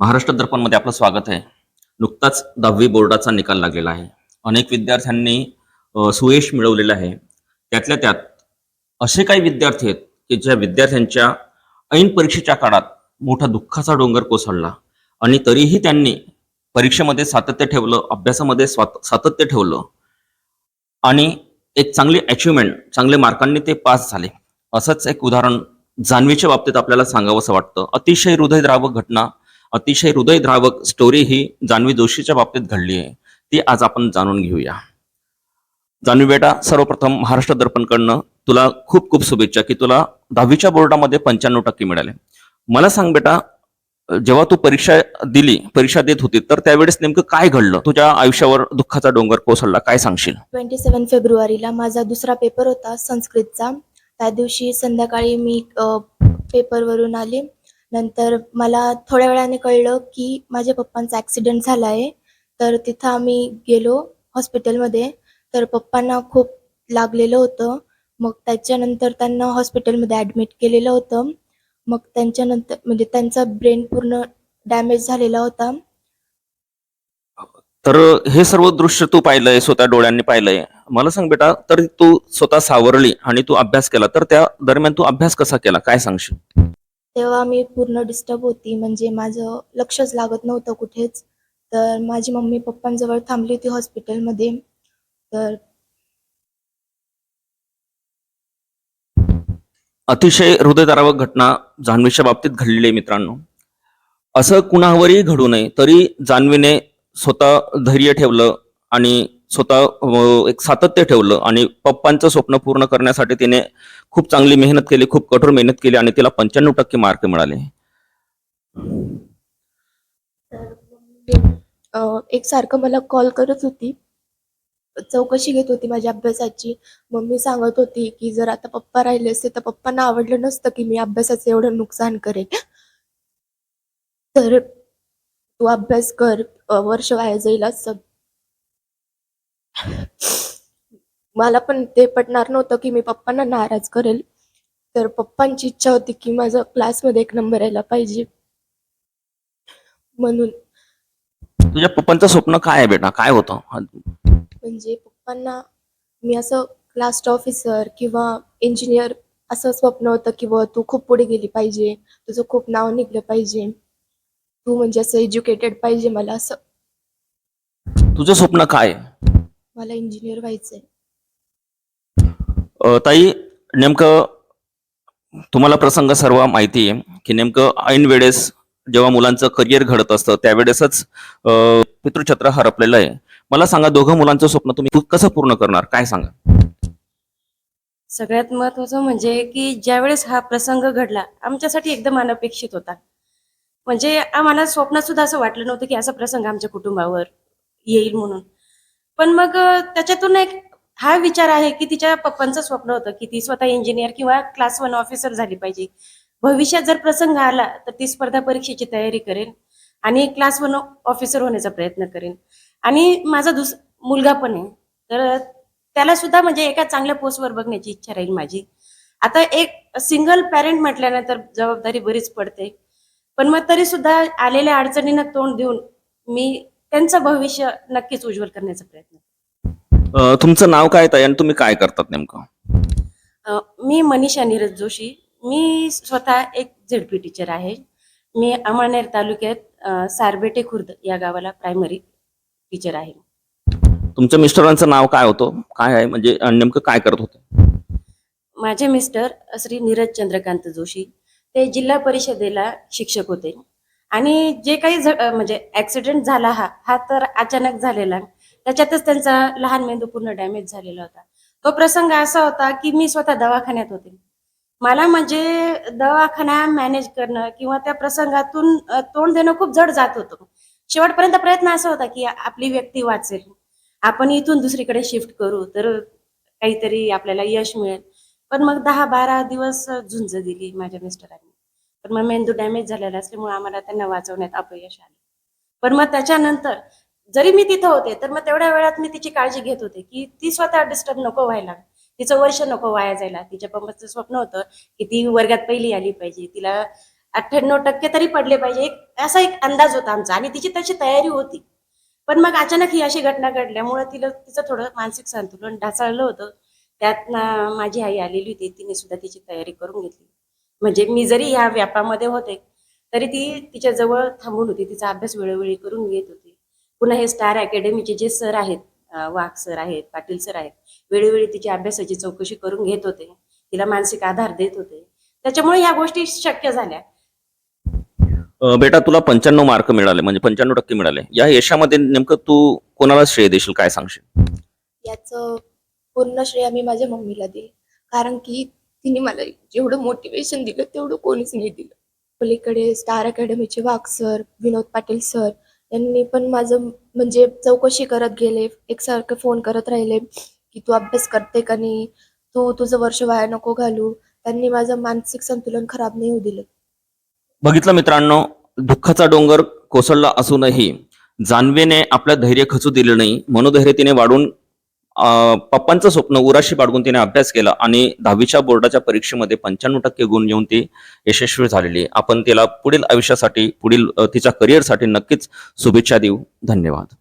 महाराष्ट्र दर्पणमध्ये आपलं स्वागत आहे. नुकताच दहावी बोर्डाचा निकाल लागलेला आहे. अनेक विद्यार्थ्यांनी सुयश मिळवलेलं आहे. त्यातल्या त्यात असे काही विद्यार्थी आहेत की ज्या विद्यार्थ्यांच्या ऐन परीक्षेच्या काळात मोठा दुःखाचा डोंगर कोसळला आणि तरीही त्यांनी परीक्षेमध्ये सातत्य ठेवलं अभ्यासामध्ये स्वात सातत्य ठेवलं आणि एक चांगली अचिव्हमेंट चांगले मार्कांनी ते पास झाले. असंच एक उदाहरण जान्हवीच्या बाबतीत आपल्याला सांगावंसं वाटतं. अतिशय हृदयद्रावक घटना अतिशय हृदयद्रावक स्टोरी ही जान्हवी जोशीच्या बाबतीत घडली आहे. ती आज आपण जाणून घेऊया. जान्हवी बेटा सर्वप्रथम महाराष्ट्र दर्पणकडनं तुला खूप खूप शुभेच्छा की तुला दहावीच्या बोर्डामध्ये पंच्याण्णव टक्के मिळाले. मला सांग बेटा जेव्हा तू परीक्षा दिली परीक्षा देत होती तर त्यावेळेस नेमकं काय घडलं? तुझ्या आयुष्यावर दुःखाचा डोंगर कोसळला काय सांगशील? ट्वेंटी सेवन फेब्रुवारीला माझा दुसरा पेपर होता संस्कृतचा. त्या दिवशी संध्याकाळी मी पेपरवरून आले. नंतर मला थोड्या वेळाने कळलं की माझ्या पप्पांचा ॲक्सिडेंट झाला आहे तर तिथं आम्ही गेलो हॉस्पिटलमध्ये तर पप्पांना खूप लागलेलं होतं. मग त्याच्यानंतर त्यांना हॉस्पिटलमध्ये ॲडमिट केलेलं होतं. मग त्यांच्यानंतर म्हणजे त्यांचा ब्रेन पूर्ण डॅमेज झालेला होता. तर हे सर्व दृश्य तू पाहिलंय स्वतः डोळ्यांनी पाहिलंय. मला सांग बेटा तर तू स्वतः सावरली आणि तू अभ्यास केला. तर त्या दरम्यान तू अभ्यास कसा केला? काय सांगशील? तेव्हा मी पूर्ण डिस्टर्ब होती. म्हणजे माझं लक्षच लागत नव्हतं कुठेच. तर माझी मम्मी पप्पांजवळ थांबली होती हॉस्पिटलमध्ये. तर अतिशय हृदयदारावक घटना जान्हवीच्या बाबतीत घडलेली आहे मित्रांनो. असं कुणावरही घडू नये तरी जान्हवीने स्वतः धैर्य ठेवलं आणि स्वतः एक सातत्य ठेवलं आणि पप्पांचं स्वप्न पूर्ण करण्यासाठी तिने खूप चांगली मेहनत केली खूप कठोर मेहनत केली आणि तिला पंच्याण्णव टक्के मार्क मिळाले. एक सारखं मला कॉल करत होती. चौकशी घेत होती माझ्या अभ्यासाची. मम्मी सांगत होती की जर आता पप्पा राहिले असते तर पप्पांना आवडलं नसतं की मी अभ्यासाचं एवढं नुकसान करेन. तर तू अभ्यास कर वर्ष वाया जाईल असं मला पण ते पटणार नव्हतं की मी पप्पांना नाराज करेल. तर पप्पांची इच्छा होती की माझं क्लासमध्ये एक नंबर यायला पाहिजे. म्हणून. तुझ्या पप्पांचं स्वप्न काय आहे बेटा? काय होतं? म्हणजे पप्पांना मी असं क्लास ऑफिसर किंवा इंजिनियर असं स्वप्न होतं की बुवा तू खूप पुढे गेली पाहिजे. तुझं खूप नाव निघलं पाहिजे. तू म्हणजे असं एज्युकेटेड पाहिजे मला असं. तुझं स्वप्न काय आहे? मला इंजिनियर व्हायचंय. ताई नेमकं तुम्हाला प्रसंग सर्व माहिती आहे की नेमकं ऐन वेळेस जेव्हा मुलांचं करिअर घडत असतं त्यावेळेसच पितृछत्र हरपलेलं आहे. मला सांगा दोघं मुलांचं स्वप्न तुम्ही कसं पूर्ण करणार? काय सांगा? सगळ्यात महत्वाचं म्हणजे की ज्यावेळेस हा प्रसंग घडला आमच्यासाठी एकदम अनपेक्षित होता. म्हणजे आम्हाला स्वप्नात सुद्धा असं वाटलं नव्हतं की असा प्रसंग आमच्या कुटुंबावर येईल म्हणून. पण मग त्याच्यातून एक हा विचार आहे की तिच्या पप्पांचं स्वप्न होतं की ती स्वतः इंजिनियर किंवा क्लास वन ऑफिसर झाली पाहिजे. भविष्यात जर प्रसंग आला तर ती स्पर्धा परीक्षेची तयारी करेल आणि क्लास वन ऑफिसर होण्याचा प्रयत्न करेन. आणि माझा दुस मुलगा पण आहे. तर त्याला सुद्धा म्हणजे एका चांगल्या पोस्टवर बघण्याची इच्छा राहील माझी. आता एक सिंगल पॅरेंट म्हटल्यानंतर जबाबदारी बरीच पडते. पण मग तरी सुद्धा आलेल्या अडचणींना तोंड देऊन मी त्यांचं भविष्य नक्कीच उज्ज्वल करण्याचा प्रयत्न तुमचं नाव काय आणि तुम्ही काय करतात नेमकं? मी मनीषा नीरज जोशी. मी स्वतः एक झेडपी टीचर आहे. मी अमळनेर तालुक्यात सारबेटे खुर्द या गावाला प्रायमरी टीचर आहे. तुमच्या मिस्टरांचं नाव काय होतं? काय आहे? म्हणजे नेमकं काय करत होते? माझे मिस्टर श्री नीरज चंद्रकांत जोशी. ते जिल्हा परिषदेला शिक्षक होते. आणि जे काही म्हणजे ऍक्सिडेंट झाला हा हा तर अचानक झालेला. त्याच्यातच त्यांचा लहान मेंदू पूर्ण डॅमेज झालेला होता. तो प्रसंग असा होता की मी स्वतः दवाखान्यात होते. मला म्हणजे दवाखाना मॅनेज करणं किंवा त्या प्रसंगातून तोंड देणं खूप जड जात होतं. शेवटपर्यंत प्रयत्न असा होता की आपली व्यक्ती वाचेल. आपण इथून दुसरीकडे शिफ्ट करू तर काहीतरी आपल्याला यश मिळेल. पण मग दहा बारा दिवस झुंज दिली माझ्या मिस्टरांनी. पण मग मेंदू डॅमेज झालेला असल्यामुळे आम्हाला त्यांना वाचवण्यात अपयश आलं. पण मग त्याच्यानंतर जरी मी तिथं होते तर मग तेवढ्या वेळात मी तिची काळजी घेत होते की ती स्वतः डिस्टर्ब नको व्हायला तिचं वर्ष नको वाया जायला. तिच्या पप्पाचं स्वप्न होतं की ती वर्गात पहिली आली पाहिजे. तिला अठ्ठ्याण्णव टक्के तरी पडले पाहिजे. एक असा एक अंदाज होता आमचा. आणि तिची तशी तयारी होती. पण मग अचानक ही अशी घटना घडल्यामुळे तिला तिचं थोडं मानसिक संतुलन ढासळलं होतं. त्यात माझी आई आलेली होती. तिने सुद्धा तिची तयारी करून घेतली. म्हणजे मी जरी ह्या व्यापामध्ये होते तरी ती तिच्या जवळ थांबून होती. तिचा अभ्यास वेळोवेळी करून घेत होती. पुन्हा हे स्टार अकॅडमीचे जे सर आहेत वाघ सर आहेत पाटील सर आहेत वेळोवेळी तिची अभ्यासाची चौकशी करून घेत होते. तिला मानसिक आधार देत होते. त्याच्यामुळे ह्या गोष्टी शक्य झाल्या. बेटा तुला पंच्याण्णव मार्क मिळाले म्हणजे पंच्याण्णव टक्के मिळाले. या यशामध्ये नेमकं तू कोणाला श्रेय देशील काय सांगशील? याचं पूर्ण श्रेय मी माझ्या मम्मीला देईल. कारण की तिने मला जेवढं मोटिवेशन दिलं तेवढं कोणीच नाही दिलं. पलीकडे स्टार अकॅडमीचे वाघ सर विनोद पाटील सर यांनी पण माझं म्हणजे चौकशी करत गेले एकसारखे फोन करत राहिले की तू अभ्यास करते का नाही? तू तुझं वर्ष वाया नको घालू. त्यांनी माझं मानसिक संतुलन खराब नाही होऊ दिलं. बघितलं मित्रांनो दुःखाचा डोंगर कोसळला असूनही जानवेने आपलं धैर्य खचू दिलं नाही. मनोधैर्य तिने वाढून पप्पांचं स्वप्न उराशी बाळगून तिने अभ्यास केला आणि दहावीच्या बोर्डाच्या परीक्षेमध्ये पंच्याण्णव टक्के गुण घेऊन ती यशस्वी झालेली. आपण तिला पुढील आयुष्यासाठी पुढील तिच्या करिअरसाठी नक्कीच शुभेच्छा देऊ. धन्यवाद.